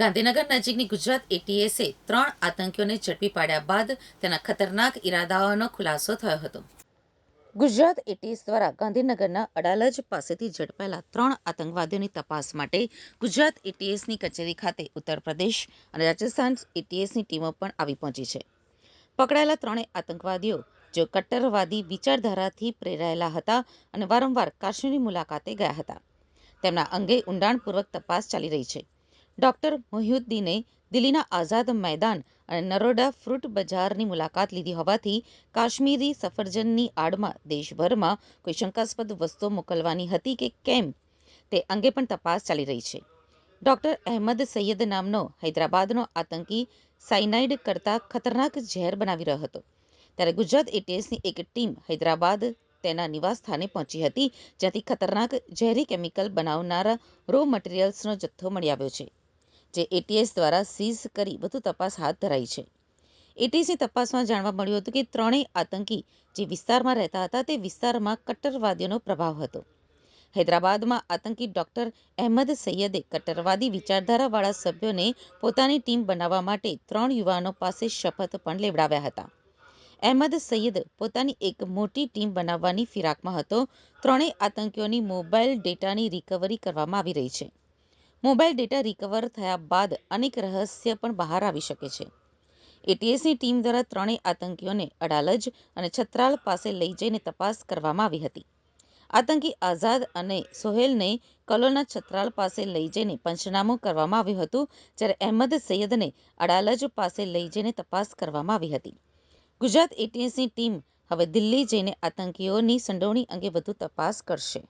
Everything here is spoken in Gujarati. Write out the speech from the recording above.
ગાંધીનગર નજીકની ગુજરાત એટીએસે ત્રણ આતંકીઓને ઝડપી પાડ્યા બાદ તેના ખતરનાક ઇરાદાઓનો ખુલાસો થયો હતો. ગુજરાત એટીએસ દ્વારા ગાંધીનગરના અડાલજ પાસેથી ઝડપાયેલા ત્રણ આતંકવાદીઓની તપાસ માટે ગુજરાત એટીએસની કચેરી ખાતે ઉત્તર પ્રદેશ અને રાજસ્થાન એટીએસની ટીમો પણ આવી પહોંચી છે. પકડાયેલા ત્રણેય આતંકવાદીઓ, જો કટ્ટરવાદી વિચારધારાથી પ્રેરાયેલા હતા અને વારંવાર કાશ્મીરની મુલાકાતે ગયા હતા. તેમના અંગે ઊંડાણપૂર્વક તપાસ ચાલી રહી છે. ડોક્ટર મોહિઉદ્દીને દિલ્હીના આઝાદ મેદાન અને નરોડા ફ્રૂટ બજારની મુલાકાત લીધી હોવાથી કાશ્મીરી સફરજનની આડમાં દેશભરમાં કોઈ શંકાસ્પદ વસ્તુઓ મોકલવાની હતી કે કેમ તે અંગે પણ તપાસ ચાલી રહી છે. ડોક્ટર અહેમદ સૈયદ નામનો હૈદરાબાદનો આતંકી સાયનાઇડ કરતાં ખતરનાક ઝેર બનાવી રહ્યો હતો. ત્યારે ગુજરાત એટીએસની એક ટીમ હૈદરાબાદ તેના નિવાસસ્થાને પહોંચી હતી, જ્યાંથી ખતરનાક ઝેરી કેમિકલ બનાવનારા રો મટીરિયલ્સનો જથ્થો મળી આવ્યો છે. જે એટીએસ દ્વારા સીઝ કરી વધુ તપાસ હાથ ધરાઈ છે. એટીએસની તપાસમાં જાણવા મળ્યું હતું કે ત્રણેય આતંકી જે વિસ્તારમાં રહેતા હતા તે વિસ્તારમાં કટ્ટરવાદીઓનો પ્રભાવ હતો. હૈદરાબાદમાં આતંકી ડોક્ટર અહેમદ સૈયદે કટ્ટરવાદી વિચારધારાવાળા સભ્યોને પોતાની ટીમ બનાવવા માટે ત્રણ યુવાનો પાસે શપથ પણ લેવડાવ્યા હતા. અહેમદ સૈયદ પોતાની એક મોટી ટીમ બનાવવાની ફિરાકમાં હતો. ત્રણેય આતંકીઓની મોબાઈલ ડેટાની રિકવરી કરવામાં આવી રહી છે. મોબાઈલ ડેટા રિકવર થયા બાદ અનેક રહસ્ય પણ બહાર આવી શકે છે. એટીએસની ટીમ દ્વારા ત્રણેય આતંકીઓને અડાલજ અને છત્રાલ પાસે લઈ જઈને તપાસ કરવામાં આવી હતી. આતંકી આઝાદ અને સોહેલને કલોલના છત્રાલ પાસે લઈ જઈને પંચનામું કરવામાં આવ્યું હતું, જ્યારે અહેમદ સૈયદને અડાલજ પાસે લઈ જઈને તપાસ કરવામાં આવી હતી. ગુજરાત એટીએસની ટીમ હવે દિલ્હી જઈને આતંકીઓની સંડોવણી અંગે વધુ તપાસ કરશે.